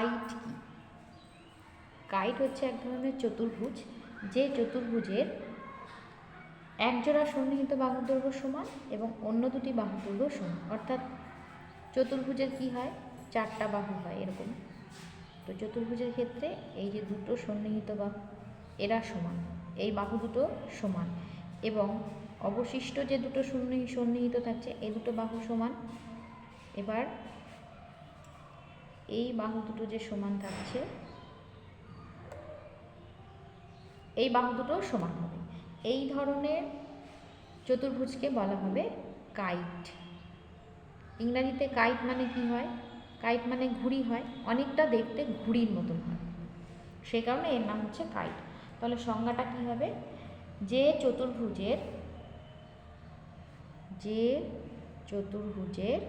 Kite কি? Kite হচ্ছে এক ধরনের চতুর্ভুজ, যে চতুর্ভুজের এক জোড়া সন্নিহিত বাহুর দৈর্ঘ্য সমান এবং অন্য দুটি বাহুর দৈর্ঘ্য সমান। অর্থাৎ চতুর্ভুজের কি হয়? চারটা বাহু হয় এরকম। তো চতুর্ভুজের ক্ষেত্রে এই যে দুটো সন্নিহিত বাহু, এরা সমান। এই বাহু দুটো সমান। এবং অবশিষ্ট যে দুটো সন্নিহিত থাকছে, এই দুটো বাহু সমান। এবার এই বাহু দুটো যে সমান থাকছে, এই বাহু দুটো সমান হবে। এই ধরনের চতুর্ভুজকে বলা হবে কাইট। ইংরাজিতে কাইট মানে কি হয়? কাইট মানে ঘুড়ি হয়, অনেকটা দেখতে ঘুড়ির মতন হয়। সেই কারণে এর নাম হচ্ছে কাইট। তাহলে সংজ্ঞাটা কি হবে? যে চতুর্ভুজের যে চতুর্ভুজের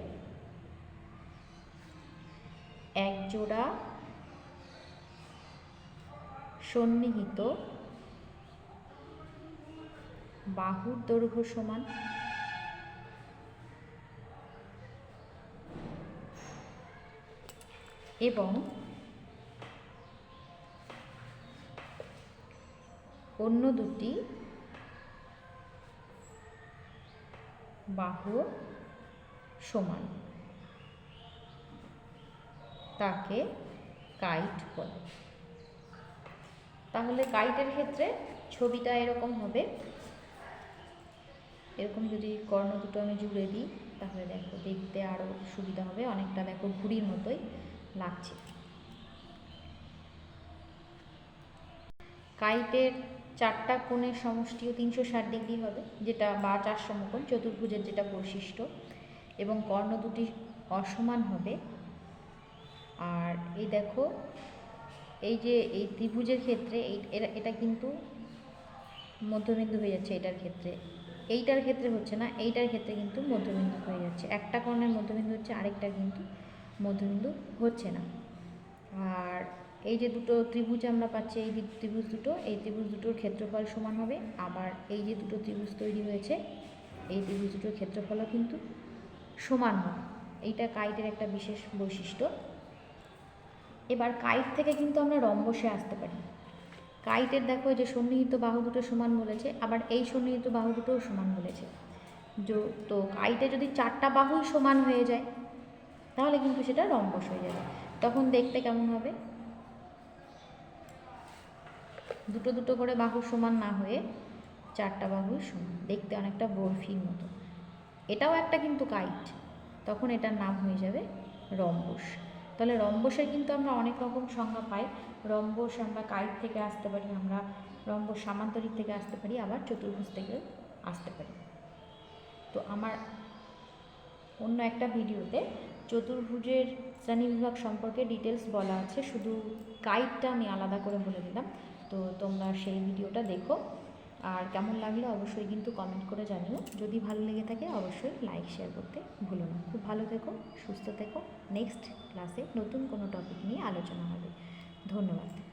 এক জোড়া সন্নিহিত বাহুর দৈর্ঘ্য সমান এবং অন্য দুটি বাহু সমান। তাকে কাইট বলে তাহলে কাইটের ক্ষেত্রে ছবিটা এরকম হবে। এরকম যদি কর্ণ দুটো আমি জুড়ে দিই, তাহলে দেখো দেখতে আরও সুবিধা হবে। অনেকটা দেখো ঘুড়ির মতোই লাগছে। কাইটের চারটা কোণের সমষ্টিও তিনশো ষাট ডিগ্রি হবে, যেটা বা চার সমকোণ চতুর্ভুজের যেটা বৈশিষ্ট্য। এবং কর্ণ দুটি অসমান হবে আর এই দেখো, এই যে এই ত্রিভুজের ক্ষেত্রে এই এটা কিন্তু মধ্যবিন্দু হয়ে যাচ্ছে এটার ক্ষেত্রে। এইটার ক্ষেত্রে হচ্ছে না, এইটার ক্ষেত্রে কিন্তু মধ্যবিন্দু হয়ে যাচ্ছে। একটা কর্ণের মধ্যবিন্দু হচ্ছে, আরেকটা কিন্তু মধ্যবিন্দু হচ্ছে না। আর এই যে দুটো ত্রিভুজ আমরা পাচ্ছি, এই ত্রিভুজ দুটো, এই ত্রিভুজ দুটোর ক্ষেত্রফল সমান হবে। আবার এই যে দুটো ত্রিভুজ তৈরি হয়েছে, এই ত্রিভুজ দুটোর ক্ষেত্রফলও কিন্তু সমান হবে। এইটা কাইটের একটা বিশেষ বৈশিষ্ট্য। এবার কাইট থেকে কিন্তু আমরা রম্বসে আসতে পারি। কাইটের দেখো যে সন্নিহিত বাহু দুটো সমান বলেছে, আবার এই সন্নিহিত বাহু দুটোও সমান বলেছে। তো কাইটে যদি চারটা বাহুই সমান হয়ে যায়, তাহলে কিন্তু সেটা রম্বস হয়ে যাবে। তখন দেখতে কেমন হবে? দুটো দুটো করে বাহু সমান না হয়ে চারটা বাহুই সমান, দেখতে অনেকটা বরফির মতো। এটাও একটা কিন্তু কাইট তখন এটার নাম হয়ে যাবে রম্বস। তাহলে রম্বসের কিন্তু আমরা অনেক রকম সংজ্ঞা পাই। রম্বস আমরা কাইট থেকে আসতে পারি, আমরা রম্বস সামান্তরিক থেকে আসতে পারি, আবার চতুর্ভুজ থেকে আসতে পারি। তো আমার অন্য একটা ভিডিওতে চতুর্ভুজের শ্রেণীবিভাগ সম্পর্কে ডিটেলস বলা আছে। শুধু কাইটটা আমি আলাদা করে বলে দিলাম। তো তোমরা সেই ভিডিওটা দেখো। আর কেমন লাগল অবশ্যই কিন্তু কমেন্ট করে জানিও। যদি ভালো লেগে থাকে অবশ্যই লাইক শেয়ার করতে ভুলো না। খুব ভালো থেকো, সুস্থ থেকো। নেক্সট ক্লাসে নতুন কোনো টপিক নিয়ে আলোচনা হবে। ধন্যবাদ।